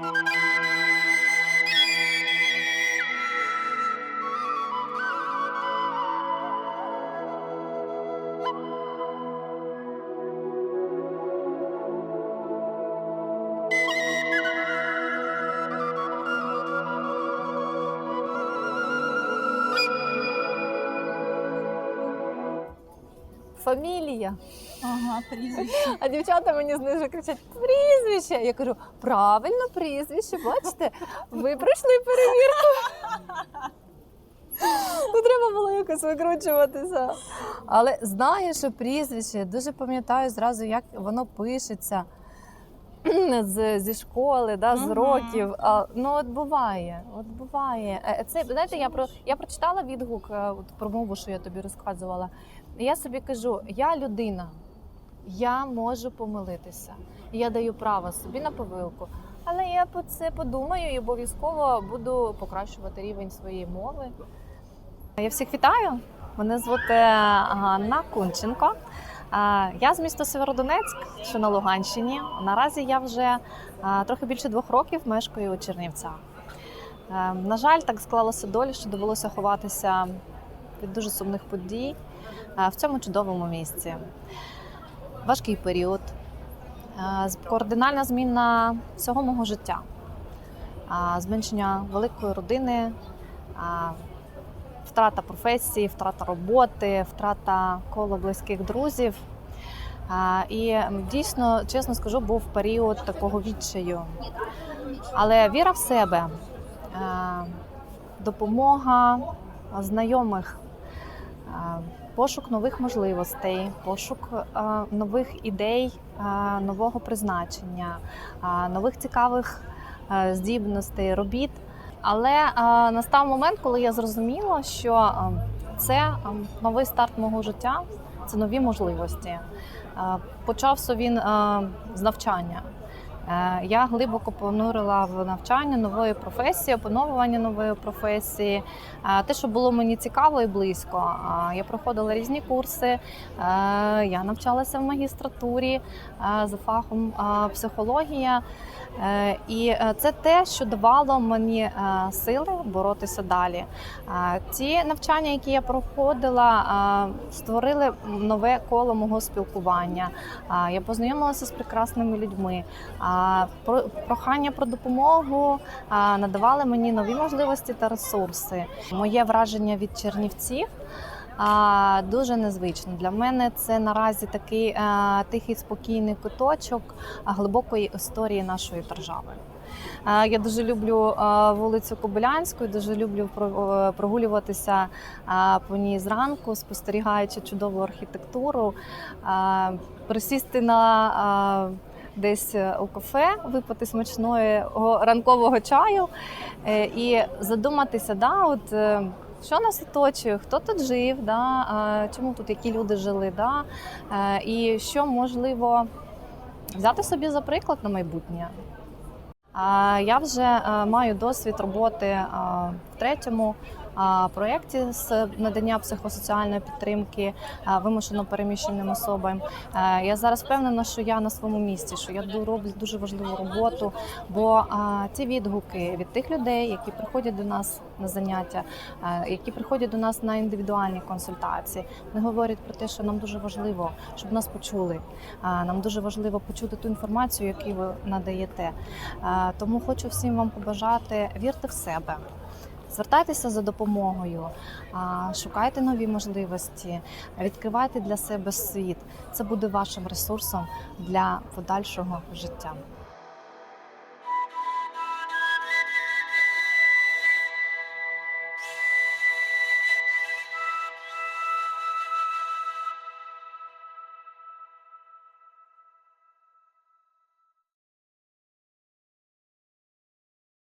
Thank you. Фамілія. Ага, прізвище. А дівчата мені знизу кричать прізвище. Я кажу, правильно прізвище, бачите, ви пройшли перевірку. Ну, треба було якось викручуватися. Але знаю, що прізвище, дуже пам'ятаю зразу, як воно пишеться з, зі школи, да, з років. А, ну, от буває, от буває. Е, Це, знаєте, я, про, я прочитала відгук е, от, про мову, що я тобі розказувала. І я собі кажу: я людина, я можу помилитися. Я даю право собі на помилку. Але я про це подумаю і обов'язково буду покращувати рівень своєї мови. Я всіх вітаю. Мене звати Ганна Кунченко. Я з міста Северодонецьк, що на Луганщині. Наразі я вже трохи більше двох років мешкаю у Чернівцях. Е, На жаль, так склалося долі, що довелося ховатися від дуже сумних подій е, в цьому чудовому місці. Важкий період, е, кардинальна зміна всього мого життя, зменшення великої родини, втрата професії, втрата роботи, втрата кола близьких друзів. І дійсно, чесно скажу, був період такого відчаю. Але віра в себе, допомога знайомих, пошук нових можливостей, пошук нових ідей, нового призначення, нових цікавих здібностей, робіт. Але е, настав момент, коли я зрозуміла, що е, це е, новий старт мого життя, це нові можливості. Е, Почався він е, з навчання. Е, Я глибоко понурила в навчання нової професії, опановування нової професії. Е, Те, що було мені цікаво і близько. Е, Я проходила різні курси, я навчалася в магістратурі за фахом психологія. І це те, що давало мені сили боротися далі. Ці навчання, які я проходила, створили нове коло мого спілкування. Я познайомилася з прекрасними людьми. Прохання про допомогу надавали мені нові можливості та ресурси. Моє враження від Чернівців. а, Дуже незвично для мене це наразі такий а, тихий спокійний куточок глибокої історії нашої держави. А, Я дуже люблю а, вулицю Кобилянську, дуже люблю про- е, прогулюватися а, по ній зранку, спостерігаючи чудову архітектуру, а, присісти на а, десь е, у кафе, випити смачного ранкового чаю е, і задуматися, да, от, е, що нас оточує, хто тут жив, да, чому тут які люди жили, да, і що можливо взяти собі за приклад на майбутнє. Я вже маю досвід роботи в третьому проєкті з надання психосоціальної підтримки вимушено переміщеним особам. Я зараз впевнена, що я на своєму місці, що я роблю дуже важливу роботу. Бо ці відгуки від тих людей, які приходять до нас на заняття, які приходять до нас на індивідуальні консультації, вони говорять про те, що нам дуже важливо, щоб нас почули. Нам дуже важливо почути ту інформацію, яку ви надаєте. Тому хочу всім вам побажати вірте в себе. Звертайтеся за допомогою, шукайте нові можливості, відкривайте для себе світ. Це буде вашим ресурсом для подальшого життя.